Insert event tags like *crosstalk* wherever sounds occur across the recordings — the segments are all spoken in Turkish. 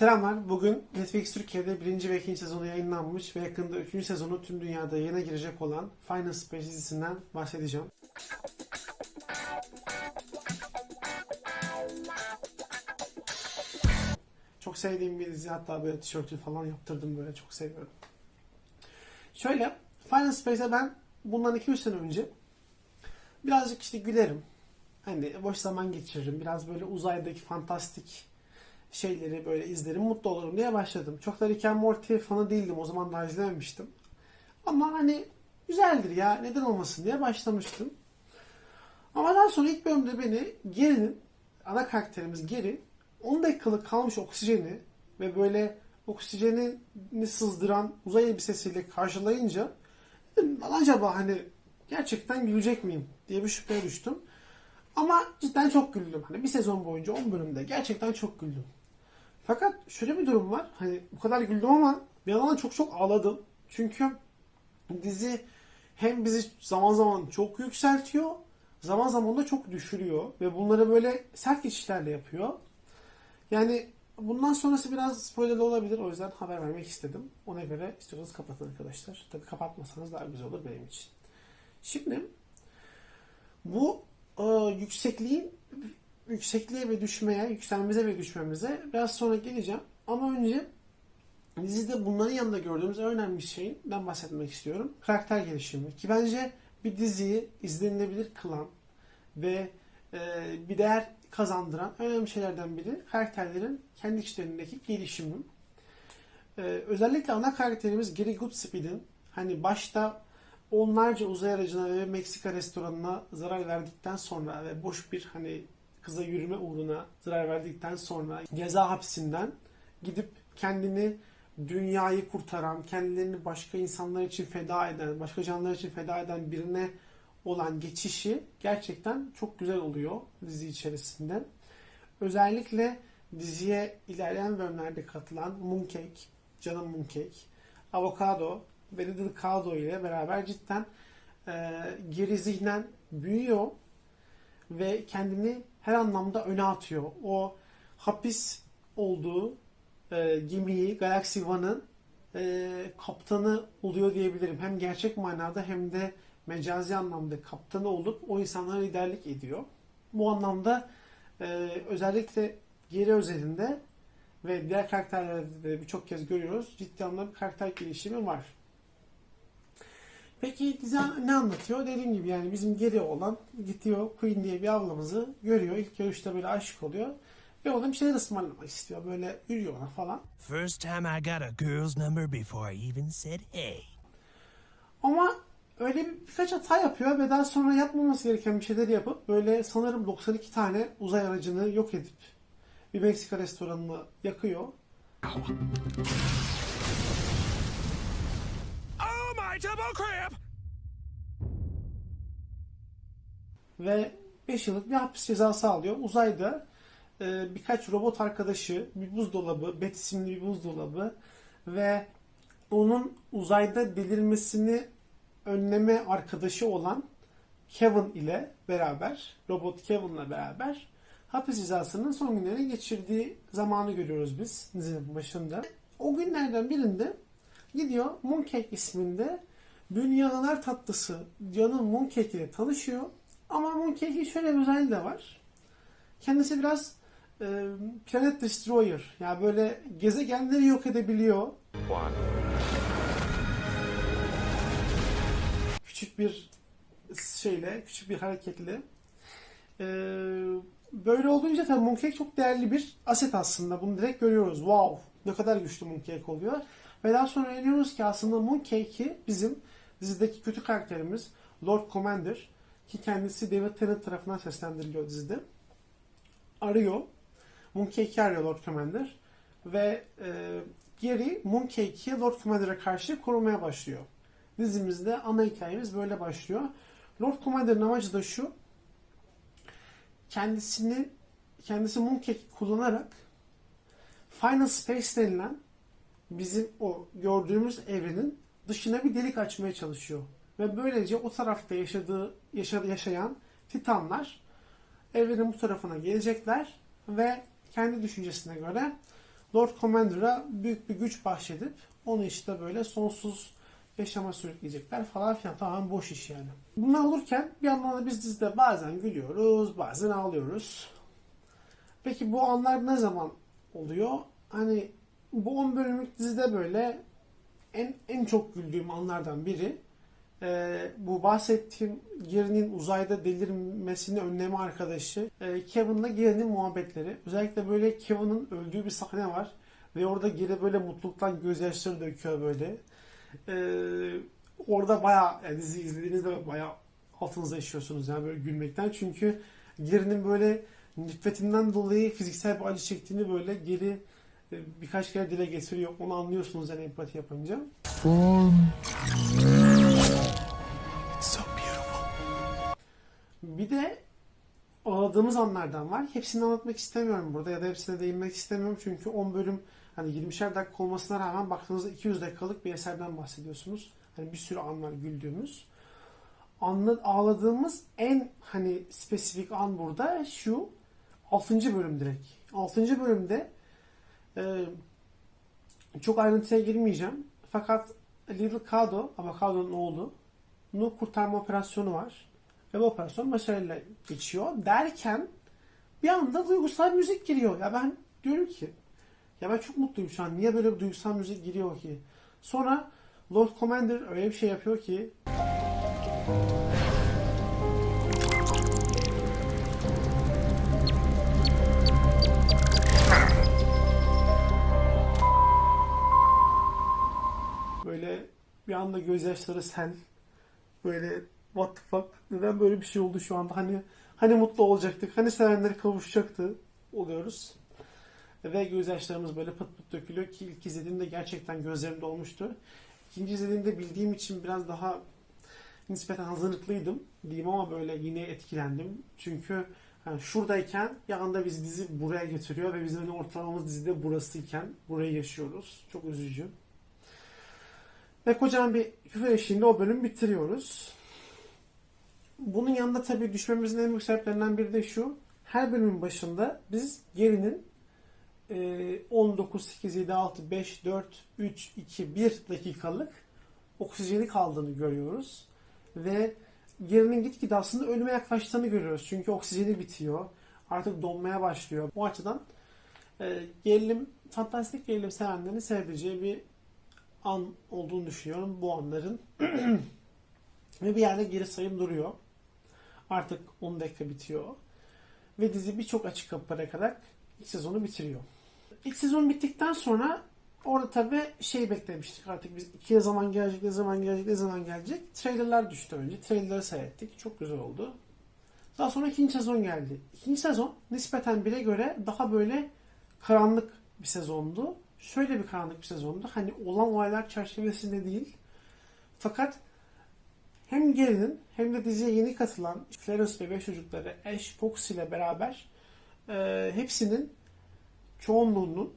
Selamlar. Bugün Netflix Türkiye'de birinci ve ikinci sezonu yayınlanmış ve yakında üçüncü sezonu tüm dünyada yayına girecek olan Final Space dizisinden bahsedeceğim. Çok sevdiğim bir dizi. Hatta böyle tişörtü falan yaptırdım böyle. Çok seviyorum. Şöyle, Final Space'e ben bundan 2-3 sene önce birazcık işte gülerim. Hani boş zaman geçiririm. Biraz böyle uzaydaki fantastik şeyleri böyle izlerim, mutlu olurum diye başladım. Çok da Rick and Morty fanı değildim. O zaman daha izlememiştim. Ama hani güzeldir ya neden olmasın diye başlamıştım. Ama daha sonra ilk bölümde beni Gary'nin, ana karakterimiz Gary, 10 dakikalık kalmış oksijeni ve böyle oksijenini sızdıran uzay elbisesiyle karşılayınca dedim, "Lan acaba hani gerçekten gülecek miyim diye bir şüpheye düştüm. Ama cidden çok güldüm. Hani bir sezon boyunca 10 bölümde gerçekten çok güldüm. Fakat şöyle bir durum var. Hani bu kadar güldüm ama bir yandan da çok çok ağladım. Çünkü dizi hem bizi zaman zaman çok yükseltiyor, zaman zaman da çok düşürüyor ve bunları böyle sert geçişlerle yapıyor. Yani bundan sonrası biraz spoilerlı olabilir. O yüzden haber vermek istedim. Ona göre istiyorsanız kapatın arkadaşlar. Tabii kapatmasanız daha güzel olur benim için. Şimdi bu e, yüksekliğin yüksekliğe ve düşmeye, yükselmemize ve düşmemize biraz sonra geleceğim. Ama önce dizide bunların yanında gördüğümüz önemli şeyden bahsetmek istiyorum. Karakter gelişimi. Ki bence bir diziyi izlenilebilir kılan ve e, bir değer kazandıran önemli şeylerden biri karakterlerin kendi içlerindeki gelişimi. E, özellikle ana karakterimiz Gary Goodspeed'in hani başta onlarca uzay aracına ve Meksika restoranına zarar verdikten sonra ve boş bir hani kıza yürüme uğruna zarar verdikten sonra ceza hapsinden gidip kendini dünyayı kurtaran, kendilerini başka insanlar için feda eden, başka canlılar için feda eden birine olan geçişi gerçekten çok güzel oluyor dizi içerisinde. Özellikle diziye ilerleyen bölümlerde katılan Mooncake, canım Mooncake, Avocado ve Little Kado ile beraber cidden e, geri zihnen büyüyor ve kendini her anlamda öne atıyor. O hapis olduğu e, gemiyi Galaxy One'ın e, kaptanı oluyor diyebilirim. Hem gerçek manada hem de mecazi anlamda kaptanı olup o insanlara liderlik ediyor. Bu anlamda e, özellikle geri özelinde ve diğer karakterlerde de birçok kez görüyoruz. Ciddi anlamda bir karakter gelişimi var. Peki dizi ne anlatıyor? Dediğim gibi yani bizim geri olan gidiyor Queen diye bir ablamızı görüyor. İlk görüşte böyle aşık oluyor. Ve ona bir şeyler ısmarlamak istiyor. Böyle yürüyor ona falan. First time I got a girl's number before I even said hey. Ama öyle bir, birkaç hata yapıyor ve daha sonra yapmaması gereken bir şeyler yapıp böyle sanırım 92 tane uzay aracını yok edip bir Meksika restoranını yakıyor. Crap! ve 5 yıllık bir hapis cezası alıyor. Uzayda e, birkaç robot arkadaşı, bir buzdolabı, Bet isimli bir buzdolabı ve onun uzayda delirmesini önleme arkadaşı olan Kevin ile beraber, robot Kevin'la beraber hapis cezasının son günlerini geçirdiği zamanı görüyoruz biz dizinin başında. O günlerden birinde gidiyor Mooncake isminde dünyalar tatlısı canım Mooncake ile tanışıyor. Ama Mooncake'in şöyle bir özelliği de var. Kendisi biraz e, Planet Destroyer. Yani böyle gezegenleri yok edebiliyor. Küçük bir şeyle, küçük bir hareketle. E, böyle olunca tabii Mooncake çok değerli bir aset aslında. Bunu direkt görüyoruz. Wow! Ne kadar güçlü Mooncake oluyor. Ve daha sonra öğreniyoruz ki aslında Mooncake'i bizim dizideki kötü karakterimiz Lord Commander ki kendisi David Tennant tarafından seslendiriliyor dizide. Arıyor. Mooncake'i arıyor Lord Commander. Ve e, Gary Mooncake'i Lord Commander'a karşı korumaya başlıyor. Dizimizde ana hikayemiz böyle başlıyor. Lord Commander'ın amacı da şu. Kendisini kendisi Mooncake kullanarak Final Space denilen bizim o gördüğümüz evrenin dışına bir delik açmaya çalışıyor. Ve böylece o tarafta yaşadığı yaşadı, yaşayan Titanlar evrenin bu tarafına gelecekler ve kendi düşüncesine göre Lord Commander'a büyük bir güç bahşedip onu işte böyle sonsuz yaşama sürükleyecekler falan filan. Tamamen boş iş yani. Bunlar olurken bir yandan da biz dizide bazen gülüyoruz, bazen ağlıyoruz. Peki bu anlar ne zaman oluyor? Hani bu 10 bölümlük dizide böyle en en çok güldüğüm anlardan biri e, bu bahsettiğim Gary'nin uzayda delirmesini önleme arkadaşı e, Kevin'la Gary'nin muhabbetleri. Özellikle böyle Kevin'in öldüğü bir sahne var ve orada Gary böyle mutluluktan gözyaşları döküyor böyle. E, orada bayağı yani dizi izlediğinizde bayağı altınıza işiyorsunuz yani böyle gülmekten. Çünkü Gary'nin böyle nefretinden dolayı fiziksel bir acı çektiğini böyle e, birkaç kere dile getiriyor. Onu anlıyorsunuz yani empati yapınca. It's so beautiful. Bir de ağladığımız anlardan var. Hepsini anlatmak istemiyorum burada ya da hepsine değinmek istemiyorum. Çünkü 10 bölüm hani 20'şer dakika olmasına rağmen baktığınızda 200 dakikalık bir eserden bahsediyorsunuz. Hani bir sürü an var güldüğümüz. Anla, ağladığımız en hani spesifik an burada şu 6. bölüm direkt. 6. bölümde e, çok ayrıntıya girmeyeceğim. Fakat Little Kado, Avocado'nun oğlu, nu kurtarma operasyonu var. Ve bu operasyon başarıyla geçiyor. Derken bir anda duygusal müzik giriyor. Ya ben diyorum ki ya ben çok mutluyum şu an. Niye böyle bir duygusal müzik giriyor ki? Sonra Lord Commander öyle bir şey yapıyor ki bir anda gözyaşları sel böyle what the fuck neden böyle bir şey oldu şu anda hani hani mutlu olacaktık hani sevenleri kavuşacaktı oluyoruz ve gözyaşlarımız böyle pıt pıt dökülüyor ki ilk izlediğimde gerçekten gözlerim dolmuştu. İkinci izlediğimde bildiğim için biraz daha nispeten hazırlıklıydım diyeyim ama böyle yine etkilendim. Çünkü hani şuradayken anda bizi dizi buraya getiriyor ve bizim hani ortalamamız dizide burasıyken burayı yaşıyoruz. Çok üzücü. Ve kocaman bir küfür eşliğinde o bölüm bitiriyoruz. Bunun yanında tabii düşmemizin en büyük sebeplerinden biri de şu. Her bölümün başında biz gerinin e, 19, 8, 7, 6, 5, 4, 3, 2, 1 dakikalık oksijeni kaldığını görüyoruz. Ve gerinin gitgide aslında ölüme yaklaştığını görüyoruz. Çünkü oksijeni bitiyor. Artık donmaya başlıyor. Bu açıdan e, gerilim, fantastik gerilim sevenlerin sevebileceği bir an olduğunu düşünüyorum bu anların. *clears throat* Ve bir yerde geri sayım duruyor. Artık 10 dakika bitiyor. Ve dizi birçok açık kapı bırakarak ilk sezonu bitiriyor. İlk sezon bittikten sonra orada tabii şey beklemiştik artık biz iki zaman gelecek, ne zaman gelecek, ne zaman gelecek. Trailerlar düştü önce. Trailerları seyrettik. Çok güzel oldu. Daha sonra ikinci sezon geldi. İkinci sezon nispeten bire göre daha böyle karanlık bir sezondu. Şöyle bir karanlık bir sezondu. Hani olan olaylar çerçevesinde değil. Fakat hem Gary'nin hem de diziye yeni katılan Clarence ve beş çocukları Ash Fox ile beraber e, hepsinin çoğunluğunun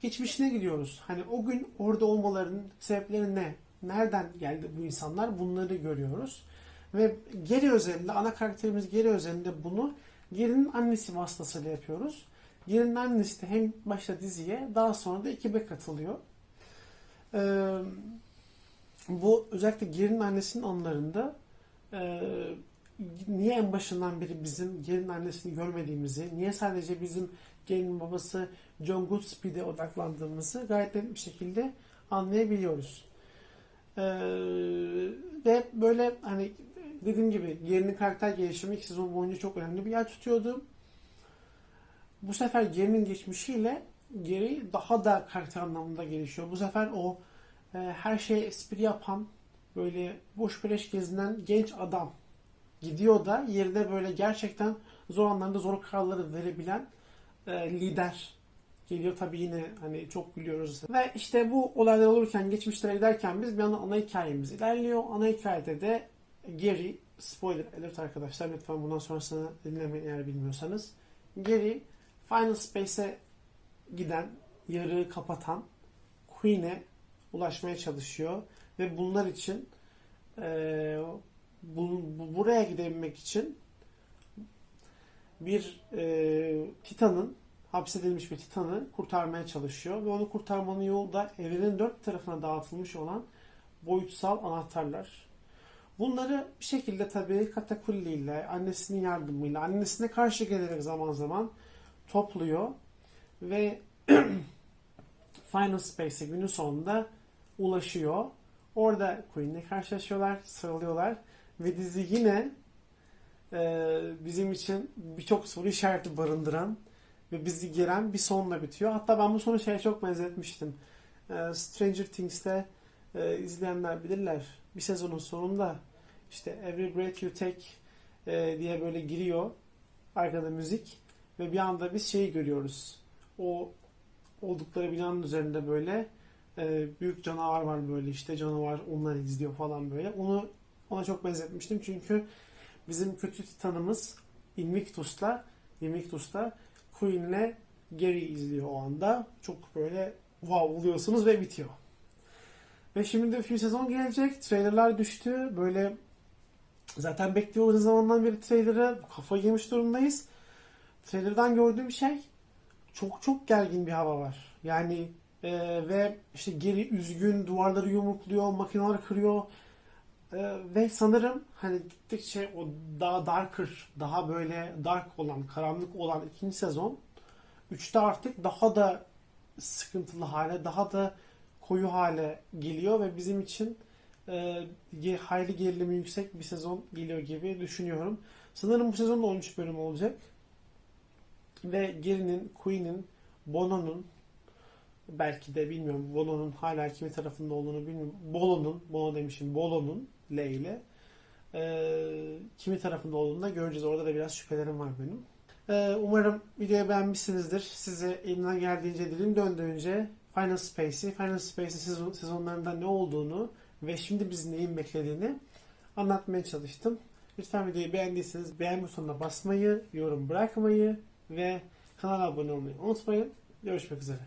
geçmişine gidiyoruz. Hani o gün orada olmalarının sebepleri ne? Nereden geldi bu insanlar? Bunları görüyoruz. Ve Gary özelinde, ana karakterimiz Gary özelinde bunu Gary'nin annesi vasıtasıyla yapıyoruz. Gary'nin annesi de hem başta diziye daha sonra da ekibe katılıyor. Ee, bu özellikle Gary'nin annesinin anlarında e, niye en başından beri bizim Gary'nin annesini görmediğimizi, niye sadece bizim Gary'nin babası John Goodspeed'e odaklandığımızı gayet net bir şekilde anlayabiliyoruz. Ee, ve böyle hani dediğim gibi Gary'nin karakter gelişimi iki sezon boyunca çok önemli bir yer tutuyordu. Bu sefer Gary'nin geçmişiyle Gary daha da karakter anlamında gelişiyor. Bu sefer o e, her şeye espri yapan, böyle boş beleş gezinen genç adam gidiyor da yerine böyle gerçekten zor anlarda zor kararları verebilen e, lider geliyor. Tabii yine hani çok gülüyoruz. Ve işte bu olaylar olurken, geçmişlere giderken biz bir anda ana hikayemiz ilerliyor. Ana hikayede de Gary, spoiler alert arkadaşlar lütfen bundan sonrasını dinlemeyin eğer bilmiyorsanız. Gary Final Space'e giden, yarığı kapatan Queen'e ulaşmaya çalışıyor. Ve bunlar için e, bu, bu- buraya gidebilmek için bir e, Titan'ın hapsedilmiş bir Titan'ı kurtarmaya çalışıyor. Ve onu kurtarmanın yolu da evrenin dört tarafına dağıtılmış olan boyutsal anahtarlar. Bunları bir şekilde tabii Katakulli ile annesinin yardımıyla annesine karşı gelerek zaman zaman topluyor ve *clears throat* Final Space'e günün sonunda ulaşıyor. Orada Queen'le karşılaşıyorlar, sarılıyorlar ve dizi yine e, bizim için birçok soru işareti barındıran ve bizi giren bir sonla bitiyor. Hatta ben bu sonu şeye çok benzetmiştim. E, Stranger Things'te e, izleyenler bilirler. Bir sezonun sonunda işte Every Breath You Take e, diye böyle giriyor arkada müzik ve bir anda biz şeyi görüyoruz. O oldukları binanın üzerinde böyle e, büyük canavar var böyle işte canavar onları izliyor falan böyle. Onu ona çok benzetmiştim çünkü bizim kötü titanımız Invictus'la Invictus'ta Queen'le Gary izliyor o anda. Çok böyle wow oluyorsunuz ve bitiyor. Ve şimdi de film sezon gelecek. Trailerlar düştü. Böyle zaten bekliyoruz ne zamandan beri trailer'ı. Kafa yemiş durumdayız. Trailer'dan gördüğüm şey çok çok gergin bir hava var. Yani e, ve işte geri üzgün, duvarları yumrukluyor, makineler kırıyor. E, ve sanırım hani gittikçe o daha darker, daha böyle dark olan, karanlık olan ikinci sezon 3'te artık daha da sıkıntılı hale, daha da koyu hale geliyor ve bizim için e, hayli gerilimi yüksek bir sezon geliyor gibi düşünüyorum. Sanırım bu sezon da 13 bölüm olacak. Ve Gary'nin, Queen'in, Bono'nun belki de bilmiyorum Bono'nun hala kimin tarafında olduğunu bilmiyorum. Bolo'nun, Bono demişim, Bolo'nun L ile e, kimi tarafında olduğunu da göreceğiz. Orada da biraz şüphelerim var benim. E, umarım videoyu beğenmişsinizdir. Size elimden geldiğince, dilim döndüğünce Final Space'i, Final Space'in sezon, sezonlarında ne olduğunu ve şimdi bizi neyin beklediğini anlatmaya çalıştım. Lütfen videoyu beğendiyseniz beğen butonuna basmayı, yorum bırakmayı ve kanala abone olmayı unutmayın. Görüşmek üzere.